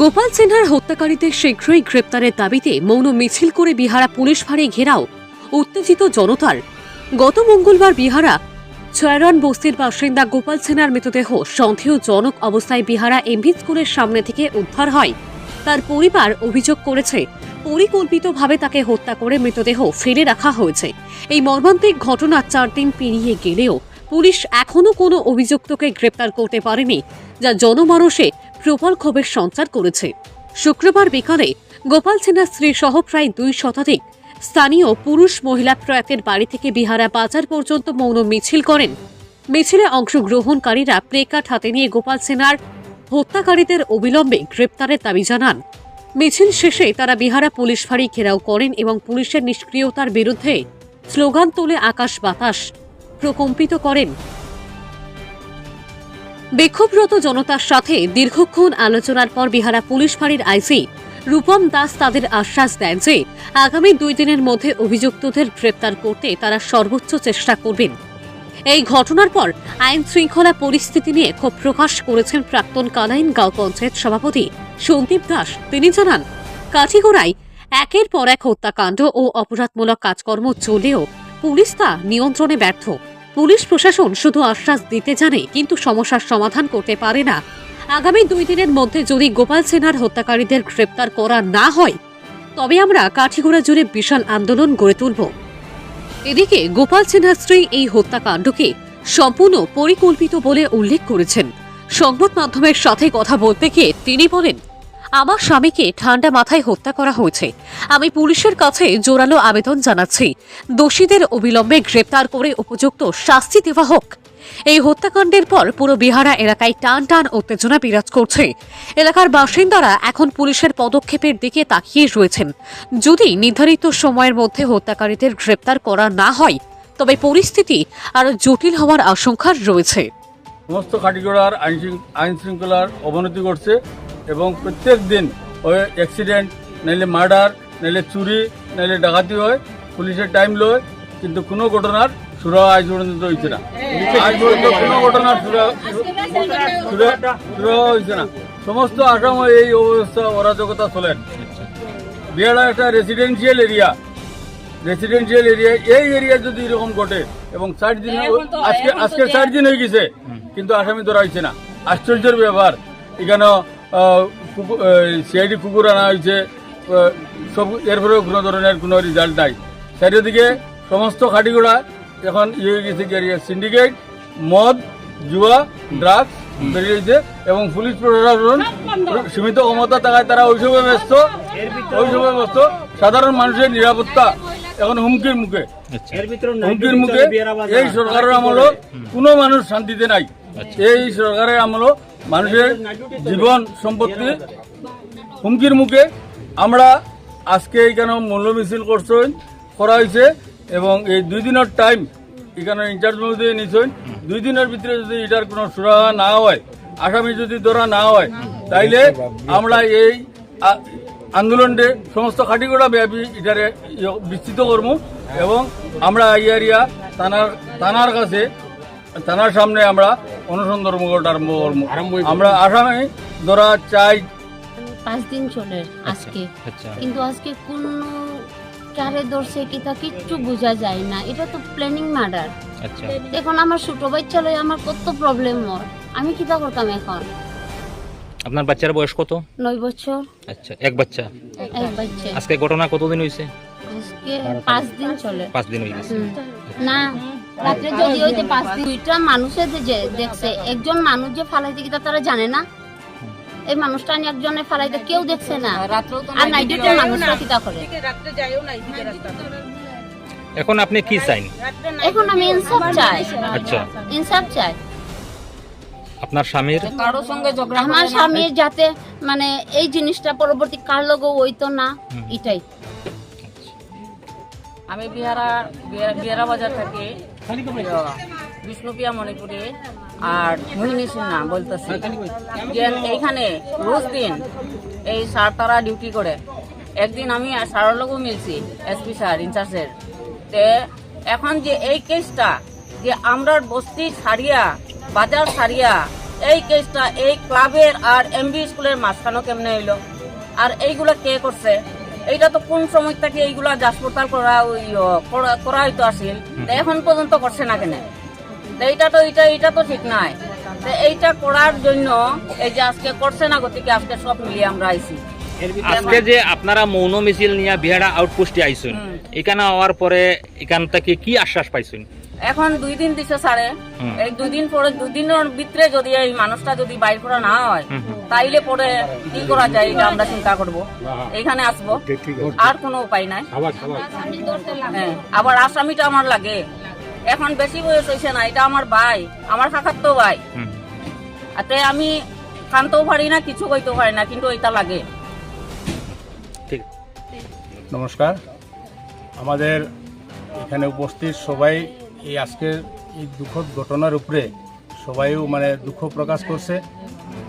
গোপাল সিনহার হত্যাকারীদের শীঘ্রই গ্রেপ্তারের দাবিতে মৌন মিছিল করে বিহারা পুলিশ ফাঁড়ি ঘেরাও। উত্তেজিত জনতার। গত মঙ্গলবার বিহারা ছয়রান বস্তির বাসিন্দা গোপাল সিনহার মৃতদেহ সন্দেহজনক অবস্থায় বিহারা এমভি স্কুলের সামনে থেকে উদ্ধার হয়। তার পরিবার অভিযোগ করেছে, পরিকল্পিতভাবে তাকে হত্যা করে মৃতদেহ ফেলে রাখা হয়েছে। এই মর্মান্তিক ঘটনা চার দিন পেরিয়ে গেলেও পুলিশ এখনও কোনো অভিযুক্তকে গ্রেপ্তার করতে পারেনি, যা জনমানসে প্রবল ক্ষোভের সঞ্চার করেছে। শুক্রবার বিকালে গোপাল সিনহার স্ত্রী সহ প্রায় দুই শতাধিক স্থানীয় পুরুষ মহিলা প্রয়াতের বাড়ি থেকে বিহারা বাজার পর্যন্ত মৌন মিছিল করেন। মিছিলে অংশগ্রহণকারীরা প্লেকার্ড হাতে নিয়ে গোপাল সিনহার হত্যাকারীদের অবিলম্বে গ্রেপ্তারের দাবি জানান। মিছিল শেষে তারা বিহারা পুলিশ ফাঁড়ি ঘেরাও করেন এবং পুলিশের নিষ্ক্রিয়তার বিরুদ্ধে স্লোগান তোলে আকাশ বাতাস প্রকম্পিত করেন। বিক্ষোভরত জনতার সাথে দীর্ঘক্ষণ আলোচনার পর বিহারা পুলিশ ফাঁড়ির আইসি রূপম দাস তাদের আশ্বাস দেন যে আগামী দুই দিনের মধ্যে অভিযুক্তদের গ্রেপ্তার করতে তারা সর্বোচ্চ চেষ্টা করবেন। এই ঘটনার পর আইন শৃঙ্খলা পরিস্থিতি নিয়ে ক্ষোভ প্রকাশ করেছেন প্রাক্তন কালাইন গাঁও পঞ্চায়েত সভাপতি সন্দীপ দাস। তিনি জানান, কাঠিগোড়ায় একের পর এক হত্যাকাণ্ড ও অপরাধমূলক কাজকর্ম চলেও পুলিশ তা নিয়ন্ত্রণে ব্যর্থ। পুলিশ প্রশাসন শুধু আশ্বাস দিতে জানে, কিন্তু সমস্যার সমাধান করতে পারে না। আগামী দুই দিনের মধ্যে যদি গোপাল সেনার হত্যাকারীদের গ্রেপ্তার করা না হয়, তবে আমরা কাঠিগোড়া জুড়ে বিশাল আন্দোলন গড়ে তুলব। এদিকে গোপাল সিনহার স্ত্রী এই হত্যাকাণ্ডকে সম্পূর্ণ পরিকল্পিত বলে উল্লেখ করেছেন। সংবাদ মাধ্যমের সাথে কথা বলতে গিয়ে তিনি বলেন আমার স্বামীকে ঠান্ডা মাথায় হত্যা করা হয়েছে। আমি পুলিশের কাছে জোরালো আবেদন জানাচ্ছি। দোষীদের অবিলম্বে গ্রেপ্তার করে উপযুক্ত শাস্তি দেওয়া হোক। এই হত্যাকাণ্ডের পর পুরো বিহারা এলাকায় টান টান উত্তেজনা বিরাজ করছে। এলাকার বাসিন্দারা এখন পুলিশের পদক্ষেপের দিকে তাকিয়ে রয়েছেন। যদি নির্ধারিত সময়ের মধ্যে হত্যাকারীদের গ্রেপ্তার করা না হয়, তবে পরিস্থিতি আরও জটিল হওয়ার আশঙ্কা রয়েছে। সমস্ত কাটিগড়ার আইন শৃঙ্খ- শৃঙ্খলার অবনতি ঘটছে। এবং প্রত্যেক দিন ওই অ্যাক্সিডেন্ট নাইলে মার্ডার নাইলে চুরি নাইলে ডাকাতি হয় পুলিশের টাইম লয় কিন্তু কোনো ঘটনার সুরা আজ পর্যন্ত হয়েছে না। আজ পর্যন্ত কোনো ঘটনার সুরা হয়েছে না। সমস্ত আসাম এই অবস্থা অরাজকতা চলেন বিহারা একটা রেসিডেন্সিয়াল এরিয়া রেসিডেন্সিয়াল এরিয়া এই এরিয়া যদি এরকম ঘটে এবং ষাট দিন আজকে আজকে ষাট দিন হয়ে গেছে কিন্তু আসামি ধরা হয়েছে না। আশ্চর্যের ব্যাপার। এখানে সিআইডি কুকুর আনা হয়েছে সব এরপরেও কোনো ধরনের কোনো রেজাল্ট নাই। চারিদিকে সমস্ত খাটিগুড়া এখন ইয়ে হয়ে গেছে সিন্ডিকেট মদ জুয়া ড্রাগস বেরিয়েছে এবং পুলিশ প্রশাসন সীমিত ক্ষমতা থাকায় তারা ওইসবে ব্যস্ত ওইসবে ব্যস্ত। সাধারণ মানুষের নিরাপত্তা এখন হুমকির মুখে। হুমকির মুখে এই সরকারের আমলও কোনো মানুষ শান্তিতে নাই। এই সরকারের আমলও মানুষের জীবন সম্পত্তি হুমকির মুখে আমরা আজকে এখানে মূল্য মিছিল করছেন, করা হয়েছে এবং এই দুই দিনের টাইম এখানে ইনচার্জ মধ্যে নিছেন। দুই দিনের ভিতরে যদি এটার কোনো সুরাহা না হয়, আসামি যদি ধরা না হয়, তাইলে আমরা এই আন্দোলনটি সমস্ত খাটিগোড়া ব্যাপী এটারে ইয়ে বিস্তৃত করব এবং আমরা এই এরিয়া থানার থানার কাছে, থানার সামনে আমরা অনুসন্ধান ধর্মঘট আরম্ভ আমরা আসামি ধরা চাই। পাঁচ দিন চলে আজকে। আচ্ছা। কিন্তু আজকে কোন কারে ধরছে কিতা কিচ্ছু বোঝা যায় না। এটা তো প্ল্যানিং মার্ডার আচ্ছা। এখন আমার ছোট বাচ্চা লই আমার কত প্রবলেম হয় আমি কিতা করতাম এখন? আপনার বাচ্চার বয়স কত? নয় বছর। আচ্ছা এক বাচ্চা। এক বাচ্চা। আজকে ঘটনা কতদিন হয়েছে আজকে পাঁচ দিন চলে। পাঁচ দিন হয়ে গেছে না রাত্রে যদি হইতে পাঁচ দুইটা মানুষের যে দেখছে একজন মানুষ যে ফালাইতে কিতা তারা জানে না। এই মানুষটা নিয়ে একজনে ফালাইতে কেউ দেখছে না। আর নাইটে মানুষরা কিতা করে? এখন আপনি কি চাইন এখন আমি ইনসাফ চাই। আচ্ছা। ইনসাফ চাই। আপনার স্বামীর? আমার স্বামীর যাতে মানে এই জিনিসটা পরবর্তী কার লগো হইতো না এটাই। আমি বিহারা বিহারা- বিহারা বাজার থাকি। বিষ্ণুপ্রিয়া মণিপুরে আর মোহিনী সিনহা বলতেছি। যে এইখানে রোজ দিন এই স্যার তারা ডিউটি করে। একদিন আমি স্যারের লগও মিলছি এসপি স্যার ইনচার্জের। তে এখন যে এই কেসটা যে আমরা বস্তি সারিয়া বাজার সারিয়া এই কেসটা এই ক্লাবের আর এমবি স্কুলের মাঝখানে কেমনে হইল? আর এইগুলা কে করছে? এইটা তো কোন সময় থেকে এইগুলা জাসপোতাল করা ওই, করা- হইতো আসিল। এখন পর্যন্ত করছে না কেন। এইটা তো এইটা এইটা তো ঠিক নাই। এইটা করার জন্য এই যে আজকে করছে না গতিকে আজকে সব মিলিয়ে আমরা আইছি। আজকে যে আপনারা মৌন মিছিল নিয়ে বিহারা আউটপোস্টে আইছেন এখানে হওয়ার পরে এখান থেকে কি আশ্বাস পাইছেন এখন দুই দিন দিছে স্যারে। এই দুই দিন পরে দুই দিনের ভিতরে যদি এই মানুষটা যদি বাইর করা না হয়। তাইলে পরে কি করা যায় এটা আমরা চিন্তা করব। এখানে আসব। আর কোনো উপায় নাই। হ্যাঁ আবার আসামিটা আমার লাগে। এখন বেশি বয়স হয়েছে না এটা আমার ভাই আমার কাকার তো ভাই। আতে আমি কানতেও পারি না কিছু কইতেও পারি না কিন্তু এটা লাগে। ঠিক। নমস্কার। আমাদের এখানে উপস্থিত সবাই এই আজকের এই দুঃখদ ঘটনার উপরে সবাইও মানে দুঃখ প্রকাশ করছে।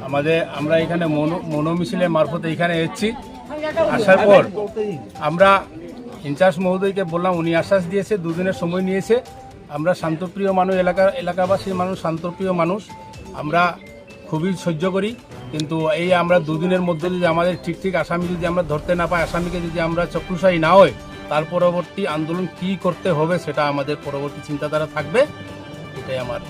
আমাদের, আমরা এখানে মনো মনোমিছিলের মারফত এখানে এসেছি। আসার পর আমরা ইনচার্জ মহোদয়কে বললাম, উনি আশ্বাস দিয়েছে দুদিনের সময় নিয়েছে। আমরা শান্তপ্রিয় মানুষ, এলাকা, এলাকাবাসীর মানুষ, শান্তপ্রিয় মানুষ। আমরা খুবই সহ্য করি। কিন্তু এই আমরা দুদিনের মধ্যে যদি আমাদের ঠিক ঠিক আসামি যদি আমরা ধরতে না পাই, আসামিকে যদি আমরা চক্রুশাহী না হয় তার পরবর্তী আন্দোলন কি করতে হবে সেটা আমাদের পরবর্তী চিন্তাধারা থাকবে এটাই আমার